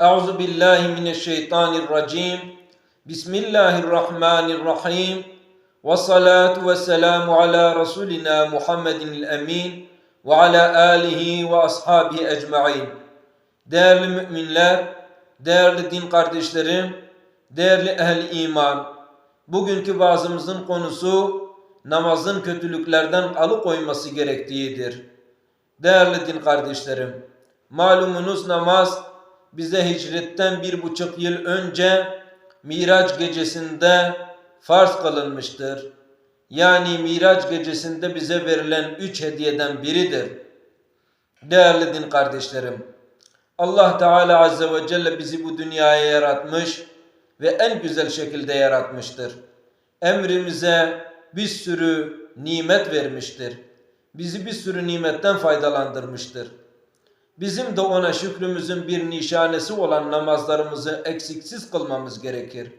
Euzu billahi mineşşeytanirracim. Bismillahirrahmanirrahim. Ve salatu ve selamu ala Resulina Muhammedin emin ve ala alihi ve ashabihi ecmain. Değerli müminler, değerli din kardeşlerim, değerli ehli iman. Bugünkü vaazımızın konusu namazın kötülüklerden alıkoyması gerektiğidir. Değerli din kardeşlerim, malumunuz namaz bize hicretten bir buçuk yıl önce Miraç gecesinde farz kılınmıştır. Yani Miraç gecesinde bize verilen üç hediyeden biridir. Değerli din kardeşlerim, Allah Teala Azze ve Celle bizi bu dünyaya yaratmış ve en güzel şekilde yaratmıştır. Emrimize bir sürü nimet vermiştir. Bizi bir sürü nimetten faydalandırmıştır. Bizim de ona şükrümüzün bir nişanesi olan namazlarımızı eksiksiz kılmamız gerekir.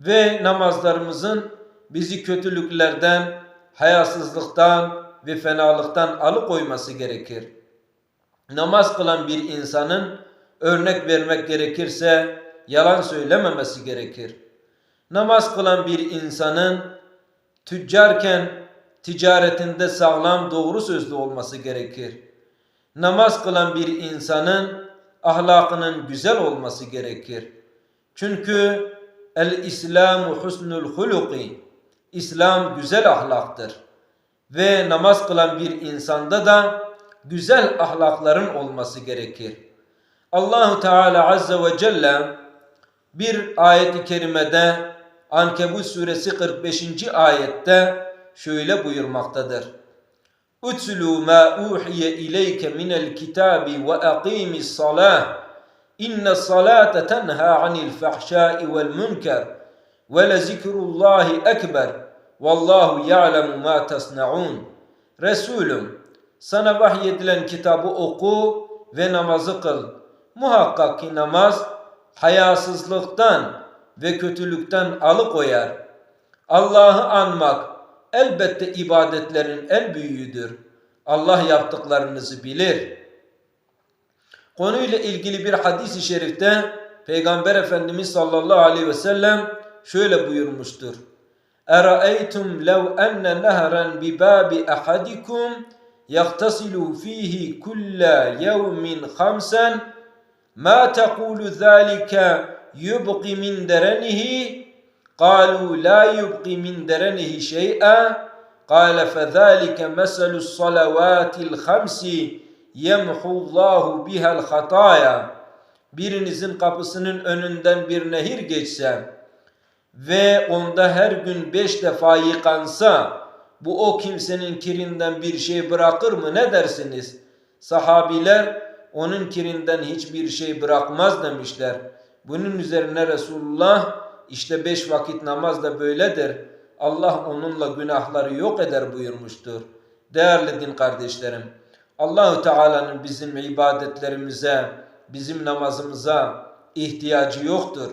Ve namazlarımızın bizi kötülüklerden, hayasızlıktan ve fenalıktan alıkoyması gerekir. Namaz kılan bir insanın örnek vermek gerekirse yalan söylememesi gerekir. Namaz kılan bir insanın tüccarken ticaretinde sağlam doğru sözlü olması gerekir. Namaz kılan bir insanın ahlakının güzel olması gerekir. Çünkü el İslamu husnul huluki İslam güzel ahlaktır. Ve namaz kılan bir insanda da güzel ahlakların olması gerekir. Allahu Teala Azze ve Celle bir ayet-i kerimede Ankebut suresi 45. ayette şöyle buyurmaktadır. Utlu ma uhiye ileyke minel kitabi ve aqimi salah. İnne salate tenha anil fahşai vel münker ve le zikrullahi ekber. Vallahu ya'lemu ma tasnaun. Resulüm sana vahyedilen kitabı oku ve namazı kıl. Muhakkak ki namaz hayasızlıktan ve kötülükten alıkoyar. Allah'ı anmak elbette ibadetlerin en büyüğüdür. Allah yaptıklarınızı bilir. Konuyla ilgili bir hadis-i şerifte Peygamber Efendimiz sallallahu aleyhi ve sellem şöyle buyurmuştur. Lev enne nehran bi babi ahadikum yahtasilu fihi kulla yevmin khamsan ma tekulu zalike yubqi min derenihi قالوا لا يبقي من درنه شيئا قال فذلك مثل الصلوات الخمس يمحو الله بها الخطايا birinizin kapısının önünden bir nehir geçse ve onda her gün beş defa yıkansa bu o kimsenin kirinden bir şey bırakır mı ne dersiniz? Sahabiler onun kirinden hiçbir şey bırakmaz demişler. Bunun üzerine Resulullah işte beş vakit namaz da böyledir. Allah onunla günahları yok eder buyurmuştur. Değerli din kardeşlerim, Allahu Teala'nın bizim ibadetlerimize, bizim namazımıza ihtiyacı yoktur.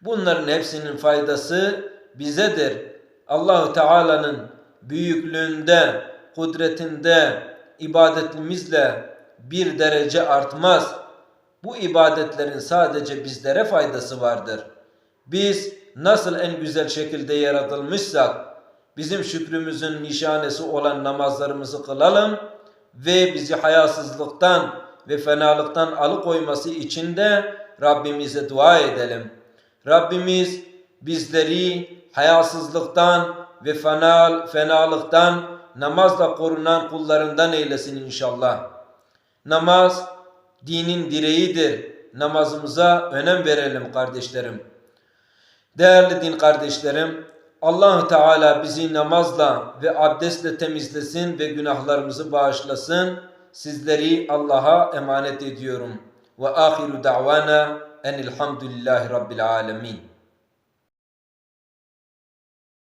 Bunların hepsinin faydası bizedir. Allahu Teala'nın büyüklüğünde, kudretinde ibadetimizle bir derece artmaz. Bu ibadetlerin sadece bizlere faydası vardır. Biz nasıl en güzel şekilde yaratılmışsak bizim şükrümüzün nişanesi olan namazlarımızı kılalım ve bizi hayasızlıktan ve fenalıktan alıkoyması için de Rabbimize dua edelim. Rabbimiz bizleri hayasızlıktan ve fenal, fenalıktan namazla korunan kullarından eylesin inşallah. Namaz dinin direğidir. Namazımıza önem verelim kardeşlerim. Değerli din kardeşlerim, allah Teala bizi namazla ve abdestle temizlesin ve günahlarımızı bağışlasın. Sizleri Allah'a emanet ediyorum. Ve ahiru da'vana enilhamdülillahi rabbil alemin.